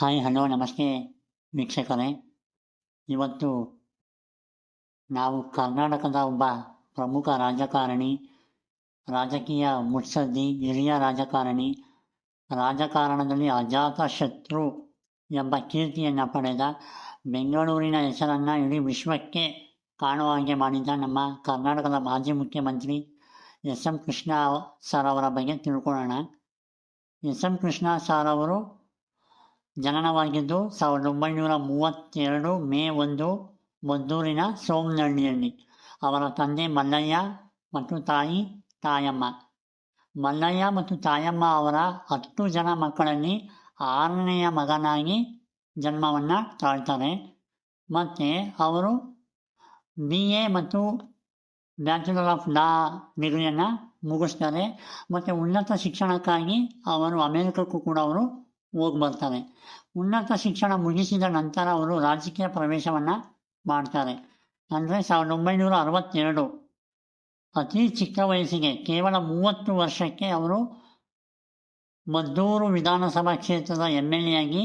Hi, hello, ನಮಸ್ತೆ ವೀಕ್ಷಕರೇ. ಇವತ್ತು ನಾವು ಕರ್ನಾಟಕದ ಒಬ್ಬ ಪ್ರಮುಖ ರಾಜಕಾರಣಿ, ರಾಜಕೀಯ ಮುತ್ಸದ್ದಿ, ಹಿರಿಯ ರಾಜಕಾರಣಿ, ರಾಜಕಾರಣದಲ್ಲಿ ಅಜಾತ ಶತ್ರು ಎಂಬ ಕೀರ್ತಿಯನ್ನು ಪಡೆದ ಬೆಂಗಳೂರಿನ ಹೆಸರನ್ನು ಇಡೀ ವಿಶ್ವಕ್ಕೆ ಕಾಣುವ ಹಾಗೆ ಮಾಡಿದ ನಮ್ಮ ಕರ್ನಾಟಕದ ಮಾಜಿ ಮುಖ್ಯಮಂತ್ರಿ ಎಸ್ ಎಂ ಕೃಷ್ಣ ಸರ್ ಅವರ ಬಗ್ಗೆ ತಿಳ್ಕೊಳ್ಳೋಣ. ಎಸ್ ಎಂ ಕೃಷ್ಣ ಸರ್ ಅವರು ಜನನವಾಗಿದ್ದು ಸಾವಿರದ ಒಂಬೈನೂರ ಮೂವತ್ತೆರಡು ಮೇ ಒಂದು ಮದ್ದೂರಿನ ಸೋಮನಹಳ್ಳಿಯಲ್ಲಿ ಅವರ ತಂದೆ ಮಲ್ಲಯ್ಯ ಮತ್ತು ತಾಯಿ ತಾಯಮ್ಮ. ಮಲ್ಲಯ್ಯ ಮತ್ತು ತಾಯಮ್ಮ ಅವರ ಹತ್ತು ಜನ ಮಕ್ಕಳಲ್ಲಿ ಆರನೆಯ ಮಗನಾಗಿ ಜನ್ಮವನ್ನು ತಾಳ್ತಾರೆ. ಮತ್ತು ಅವರು ಬಿ ಎ ಮತ್ತು ಬ್ಯಾಚುಲರ್ ಆಫ್ ಲಾ ಡಿಗ್ರಿಯನ್ನು ಮುಗಿಸ್ತಾರೆ. ಮತ್ತು ಉನ್ನತ ಶಿಕ್ಷಣಕ್ಕಾಗಿ ಅವರು ಅಮೇರಿಕಕ್ಕೂ ಕೂಡ ಅವರು ಹೋಗಿ ಬರ್ತಾರೆ ಉನ್ನತ ಶಿಕ್ಷಣ ಮುಗಿಸಿದ ನಂತರ ಅವರು ರಾಜಕೀಯ ಪ್ರವೇಶವನ್ನು ಮಾಡ್ತಾರೆ. ಅಂದರೆ ಸಾವಿರದ ಒಂಬೈನೂರ ಅರವತ್ತೆರಡು. ಅತಿ ಚಿಕ್ಕ ವಯಸ್ಸಿಗೆ, ಕೇವಲ ಮೂವತ್ತು ವರ್ಷಕ್ಕೆ ಅವರು ಮದ್ದೂರು ವಿಧಾನಸಭಾ ಕ್ಷೇತ್ರದ ಎಂ ಎಲ್ ಎ ಆಗಿ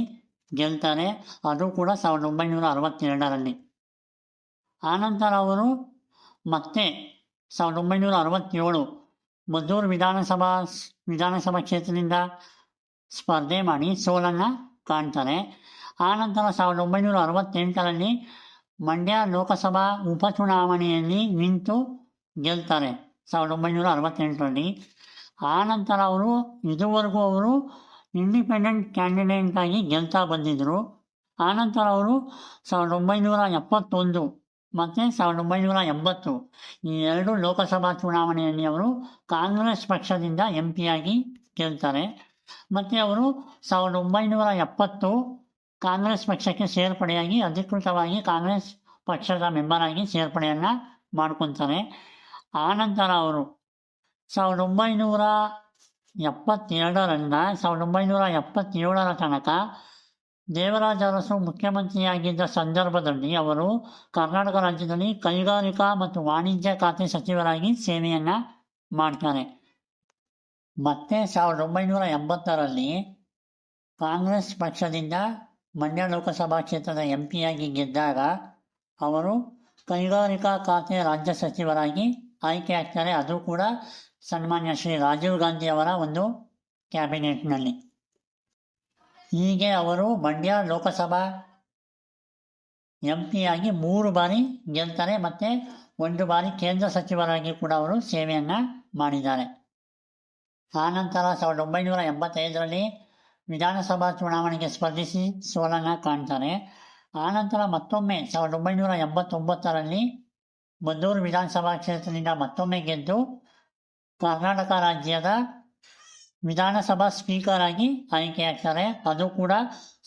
ಗೆಲ್ತಾರೆ. ಅದು ಕೂಡ ಸಾವಿರದ ಒಂಬೈನೂರ ಅರವತ್ತೆರಡರಲ್ಲಿ. ಆನಂತರ ಅವರು ಮತ್ತೆ ಸಾವಿರದ ಒಂಬೈನೂರ ಅರವತ್ತೇಳು ಮದ್ದೂರು ವಿಧಾನಸಭಾ ವಿಧಾನಸಭಾ ಕ್ಷೇತ್ರದಿಂದ ಸ್ಪರ್ಧೆ ಮಾಡಿ ಸೋಲನ್ನು ಕಾಣ್ತಾರೆ. ಆನಂತರ ಸಾವಿರದ ಒಂಬೈನೂರ ಅರವತ್ತೆಂಟರಲ್ಲಿ ಮಂಡ್ಯ ಲೋಕಸಭಾ ಉಪಚುನಾವಣೆಯಲ್ಲಿ ನಿಂತು ಗೆಲ್ತಾರೆ ಸಾವಿರದ ಒಂಬೈನೂರ ಅರವತ್ತೆಂಟರಲ್ಲಿ. ಆನಂತರ ಅವರು, ಇದುವರೆಗೂ ಅವರು ಇಂಡಿಪೆಂಡೆಂಟ್ ಕ್ಯಾಂಡಿಡೇಟಾಗಿ ಗೆಲ್ತಾ ಬಂದಿದ್ದರು ಆನಂತರ ಅವರು ಸಾವಿರದ ಒಂಬೈನೂರ ಎಪ್ಪತ್ತೊಂದು ಮತ್ತು ಸಾವಿರದ ಒಂಬೈನೂರ ಎಂಬತ್ತು, ಈ ಎರಡು ಲೋಕಸಭಾ ಚುನಾವಣೆಯಲ್ಲಿ ಅವರು ಕಾಂಗ್ರೆಸ್ ಪಕ್ಷದಿಂದ ಎಂ ಪಿಯಾಗಿ ಗೆಲ್ತಾರೆ. ಮತ್ತು ಅವರು ಸಾವಿರದ ಒಂಬೈನೂರ ಎಪ್ಪತ್ತು ಕಾಂಗ್ರೆಸ್ ಪಕ್ಷಕ್ಕೆ ಸೇರ್ಪಡೆಯಾಗಿ, ಅಧಿಕೃತವಾಗಿ ಕಾಂಗ್ರೆಸ್ ಪಕ್ಷದ ಮೆಂಬರ್ ಆಗಿ ಸೇರ್ಪಡೆಯನ್ನು ಮಾಡ್ಕೊತಾರೆ. ಆನಂತರ ಅವರು ಸಾವಿರದ ಒಂಬೈನೂರ ಎಪ್ಪತ್ತೆರಡರಿಂದ, ಸಾವಿರದ ಒಂಬೈನೂರ ಎಪ್ಪತ್ತೇಳರ ತನಕ ದೇವರಾಜ ಅರಸು ಮುಖ್ಯಮಂತ್ರಿಯಾಗಿದ್ದ ಸಂದರ್ಭದಲ್ಲಿ ಅವರು ಕರ್ನಾಟಕ ರಾಜ್ಯದಲ್ಲಿ ಕೈಗಾರಿಕಾ ಮತ್ತು ವಾಣಿಜ್ಯ ಖಾತೆ ಸಚಿವರಾಗಿ ಸೇವೆಯನ್ನು ಮಾಡ್ತಾರೆ. ಮತ್ತೆ ಸಾವಿರದ ಒಂಬೈನೂರ ಎಂಬತ್ತರಲ್ಲಿ ಕಾಂಗ್ರೆಸ್ ಪಕ್ಷದಿಂದ ಮಂಡ್ಯ ಲೋಕಸಭಾ ಕ್ಷೇತ್ರದ ಎಂ ಪಿಯಾಗಿ ಗೆದ್ದಾಗ ಅವರು ಕೈಗಾರಿಕಾ ಖಾತೆ ರಾಜ್ಯ ಸಚಿವರಾಗಿ ಆಯ್ಕೆ ಆಗ್ತಾರೆ. ಅದು ಕೂಡ ಸನ್ಮಾನ್ಯ ಶ್ರೀ ರಾಜೀವ್ ಗಾಂಧಿ ಅವರ ಒಂದು ಕ್ಯಾಬಿನೆಟ್ನಲ್ಲಿ. ಹೀಗೆ ಅವರು ಮಂಡ್ಯ ಲೋಕಸಭಾ ಎಂ ಪಿಯಾಗಿ ಮೂರು ಬಾರಿ ಗೆಲ್ತಾರೆ. ಮತ್ತು ಒಂದು ಬಾರಿ ಕೇಂದ್ರ ಸಚಿವರಾಗಿ ಕೂಡ ಅವರು ಸೇವೆಯನ್ನು ಮಾಡಿದ್ದಾರೆ. ಆನಂತರ ಸಾವಿರದ ಒಂಬೈನೂರ ಎಂಬತ್ತೈದರಲ್ಲಿ ವಿಧಾನಸಭಾ ಚುನಾವಣೆಗೆ ಸ್ಪರ್ಧಿಸಿ ಸೋಲನ್ನು ಕಾಣ್ತಾರೆ. ಆನಂತರ ಮತ್ತೊಮ್ಮೆ ಸಾವಿರದ ಒಂಬೈನೂರ ಎಂಬತ್ತೊಂಬತ್ತರಲ್ಲಿ ಮದ್ದೂರು ವಿಧಾನಸಭಾ ಕ್ಷೇತ್ರದಿಂದ ಮತ್ತೊಮ್ಮೆ ಗೆದ್ದು ಕರ್ನಾಟಕ ರಾಜ್ಯದ ವಿಧಾನಸಭಾ ಸ್ಪೀಕರ್ ಆಗಿ ಆಯ್ಕೆಯಾಗ್ತಾರೆ. ಅದು ಕೂಡ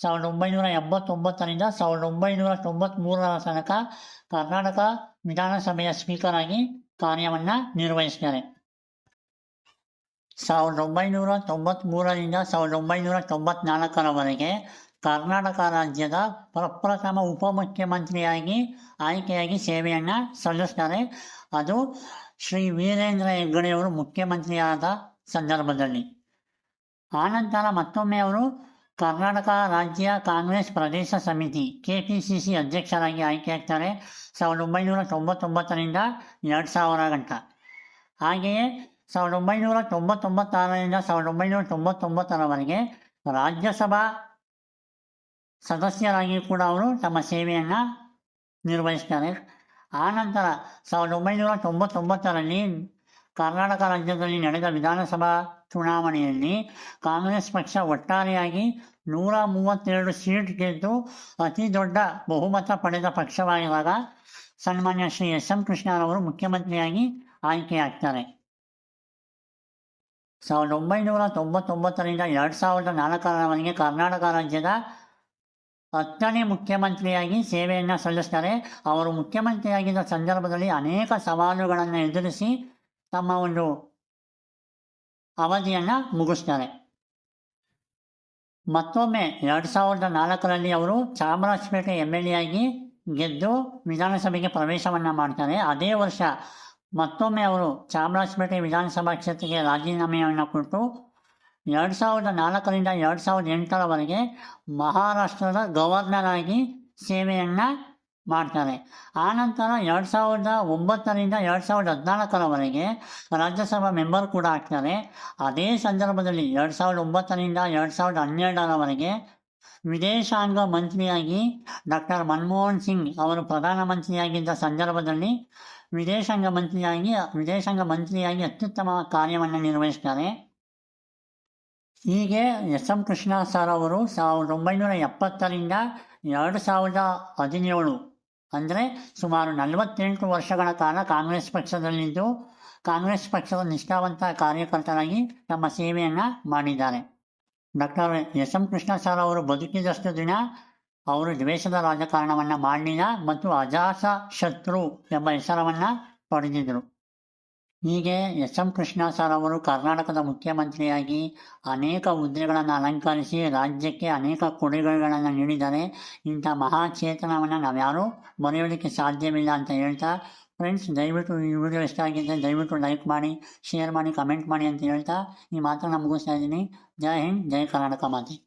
ಸಾವಿರದ ಒಂಬೈನೂರ ಎಂಬತ್ತೊಂಬತ್ತರಿಂದ ಸಾವಿರದ ಒಂಬೈನೂರ ತೊಂಬತ್ತ್ಮೂರರ ತನಕ ಕರ್ನಾಟಕ ವಿಧಾನಸಭೆಯ ಸ್ಪೀಕರ್ ಆಗಿ ಕಾರ್ಯವನ್ನು ನಿರ್ವಹಿಸ್ತಾರೆ. ಸಾವಿರದ ಒಂಬೈನೂರ ತೊಂಬತ್ತ್ಮೂರರಿಂದ ಸಾವಿರದ ಒಂಬೈನೂರ ತೊಂಬತ್ನಾಲ್ಕರವರೆಗೆ ಕರ್ನಾಟಕ ರಾಜ್ಯದ ಪ್ರಪ್ರಥಮ ಉಪಮುಖ್ಯಮಂತ್ರಿಯಾಗಿ, ಆಯ್ಕೆಯಾಗಿ ಸೇವೆಯನ್ನು ಸಲ್ಲಿಸ್ತಾರೆ. ಅದು ಶ್ರೀ ವೀರೇಂದ್ರ ಹೆಗ್ಗಡೆಯವರು ಮುಖ್ಯಮಂತ್ರಿಯಾದ ಸಂದರ್ಭದಲ್ಲಿ. ಆನಂತರ ಮತ್ತೊಮ್ಮೆ ಅವರು ಕರ್ನಾಟಕ ರಾಜ್ಯ ಕಾಂಗ್ರೆಸ್ ಪ್ರದೇಶ ಸಮಿತಿ ಕೆ ಪಿ ಸಿ ಸಿ ಅಧ್ಯಕ್ಷರಾಗಿ ಆಯ್ಕೆಯಾಗ್ತಾರೆ. ಸಾವಿರದ ಒಂಬೈನೂರ ತೊಂಬತ್ತೊಂಬತ್ತರಿಂದ ಎರಡು ಸಾವಿರ ಗಂಟ. ಹಾಗೆಯೇ ಸಾವಿರದ ಒಂಬೈನೂರ ತೊಂಬತ್ತೊಂಬತ್ತಾರರಿಂದ ಸಾವಿರದ ಒಂಬೈನೂರ ತೊಂಬತ್ತೊಂಬತ್ತರವರೆಗೆ ರಾಜ್ಯಸಭಾ ಸದಸ್ಯರಾಗಿ ಕೂಡ ಅವರು ತಮ್ಮ ಸೇವೆಯನ್ನು ನಿರ್ವಹಿಸ್ತಾರೆ. ಆನಂತರ ಸಾವಿರದ ಒಂಬೈನೂರ ತೊಂಬತ್ತೊಂಬತ್ತರಲ್ಲಿ ಕರ್ನಾಟಕ ರಾಜ್ಯದಲ್ಲಿ ನಡೆದ ವಿಧಾನಸಭಾ ಚುನಾವಣೆಯಲ್ಲಿ ಕಾಂಗ್ರೆಸ್ ಪಕ್ಷ ಒಟ್ಟಾರೆಯಾಗಿ ನೂರ ಮೂವತ್ತೆರಡು ಸೀಟ್ ಗೆದ್ದು ಅತಿ ದೊಡ್ಡ ಬಹುಮತ ಪಡೆದ ಪಕ್ಷವಾಗಿರುವಾಗ ಸನ್ಮಾನ್ಯ ಶ್ರೀ ಎಸ್ ಎಂ ಕೃಷ್ಣರವರು ಮುಖ್ಯಮಂತ್ರಿಯಾಗಿ ಆಯ್ಕೆಯಾಗ್ತಾರೆ. ಸಾವಿರದ ಒಂಬೈನೂರ ತೊಂಬತ್ತೊಂಬತ್ತರಿಂದ ಎರಡು ಸಾವಿರದ ನಾಲ್ಕರವರೆಗೆ ಕರ್ನಾಟಕ ರಾಜ್ಯದ ಹತ್ತನೇ ಮುಖ್ಯಮಂತ್ರಿಯಾಗಿ ಸೇವೆಯನ್ನು ಸಲ್ಲಿಸ್ತಾರೆ. ಅವರು ಮುಖ್ಯಮಂತ್ರಿಯಾಗಿದ್ದ ಸಂದರ್ಭದಲ್ಲಿ ಅನೇಕ ಸವಾಲುಗಳನ್ನು ಎದುರಿಸಿ ತಮ್ಮ ಒಂದು ಅವಧಿಯನ್ನು ಮುಗಿಸ್ತಾರೆ. ಮತ್ತೊಮ್ಮೆ ಎರಡು ಸಾವಿರದ ನಾಲ್ಕರಲ್ಲಿ ಅವರು ಚಾಮರಾಜಪೇಟೆ ಎಂ ಎಲ್ ಎ ಆಗಿ ಗೆದ್ದು ವಿಧಾನಸಭೆಗೆ ಪ್ರವೇಶವನ್ನು ಮಾಡ್ತಾರೆ. ಅದೇ ವರ್ಷ ಮತ್ತೊಮ್ಮೆ ಅವರು ಚಾಮರಾಜಪೇಟೆ ವಿಧಾನಸಭಾ ಕ್ಷೇತ್ರಕ್ಕೆ ರಾಜೀನಾಮೆಯನ್ನು ಕೊಟ್ಟು ಎರಡು ಸಾವಿರದ ನಾಲ್ಕರಿಂದ ಎರಡು ಸಾವಿರದ ಎಂಟರವರೆಗೆ ಮಹಾರಾಷ್ಟ್ರದ ಗವರ್ನರ್ ಆಗಿ ಸೇವೆಯನ್ನು ಮಾಡ್ತಾರೆ. ಆನಂತರ ಎರಡು ಸಾವಿರದ ಒಂಬತ್ತರಿಂದ ಎರಡು ಸಾವಿರದ ಹದಿನಾಲ್ಕರವರೆಗೆ ರಾಜ್ಯಸಭಾ ಮೆಂಬರ್ ಕೂಡ ಆಗ್ತಾರೆ. ಅದೇ ಸಂದರ್ಭದಲ್ಲಿ ಎರಡು ಸಾವಿರದ ಒಂಬತ್ತರಿಂದ ಎರಡು ಸಾವಿರದ ಹನ್ನೆರಡರವರೆಗೆ ವಿದೇಶಾಂಗ ಮಂತ್ರಿಯಾಗಿ ಡಾಕ್ಟರ್ ಮನಮೋಹನ್ ಸಿಂಗ್ ಅವರು ಪ್ರಧಾನಮಂತ್ರಿಯಾಗಿದ್ದ ಸಂದರ್ಭದಲ್ಲಿ ವಿದೇಶಾಂಗ ಮಂತ್ರಿಯಾಗಿ ವಿದೇಶಾಂಗ ಮಂತ್ರಿಯಾಗಿ ಅತ್ಯುತ್ತಮ ಕಾರ್ಯವನ್ನು ನಿರ್ವಹಿಸ್ತಾರೆ ಹೀಗೆ ಎಸ್. ಎಂ. ಕೃಷ್ಣ ಸರ್ ಅವರು ಸಾವಿರದ ಒಂಬೈನೂರ ಎಪ್ಪತ್ತರಿಂದ ಎರಡು ಸಾವಿರದ ಹದಿನೇಳು, ಅಂದರೆ ಸುಮಾರು ನಲವತ್ತೆಂಟು ವರ್ಷಗಳ ಕಾಲ ಕಾಂಗ್ರೆಸ್ ಪಕ್ಷದಲ್ಲಿದ್ದು, ಕಾಂಗ್ರೆಸ್ ಪಕ್ಷದ ನಿಷ್ಠಾವಂತ ಕಾರ್ಯಕರ್ತರಾಗಿ ತಮ್ಮ ಸೇವೆಯನ್ನು ಮಾಡಿದ್ದಾರೆ. Doctor S. M. Krishna sir ಅವರು ಬದುಕಿದಷ್ಟು ದಿನ ಅವರು ದ್ವೇಷದ ರಾಜಕಾರಣವನ್ನು ಮಾಡಲಿಲ್ಲ ಮತ್ತು ಅಜಾಸ ಶತ್ರು ಎಂಬ ಹೆಸರವನ್ನು ಪಡೆದಿದ್ದರು. ಹೀಗೆ ಎಸ್ ಎಂ ಕೃಷ್ಣ ಸರ್ ಅವರು ಕರ್ನಾಟಕದ ಮುಖ್ಯಮಂತ್ರಿಯಾಗಿ ಅನೇಕ ಹುದ್ದೆಗಳನ್ನು ಅಲಂಕರಿಸಿ ರಾಜ್ಯಕ್ಕೆ ಅನೇಕ ಕೊಡುಗೆಗಳನ್ನು ನೀಡಿದ್ದಾರೆ ಇಂಥ ಮಹಾಚೇತನವನ್ನು ನಾವ್ಯಾರೂ ಮರೆಯೋದಕ್ಕೆ ಸಾಧ್ಯವಿಲ್ಲ ಅಂತ ಹೇಳ್ತಾ, ಫ್ರೆಂಡ್ಸ್, ದಯವಿಟ್ಟು ಈ ವಿಡಿಯೋ ಇಷ್ಟ ಆಗಿದ್ದರೆ ದಯವಿಟ್ಟು ಲೈಕ್ ಮಾಡಿ, ಶೇರ್ ಮಾಡಿ, ಕಮೆಂಟ್ ಮಾಡಿ ಅಂತ ಹೇಳ್ತಾ, ಈ ಮಾತನ್ನು ಮುಗಿಸ್ತಾ ಇದ್ದೀನಿ. ಜೈ ಹಿಂದ್, ಜೈ ಕರ್ನಾಟಕ ಮಾತೆ.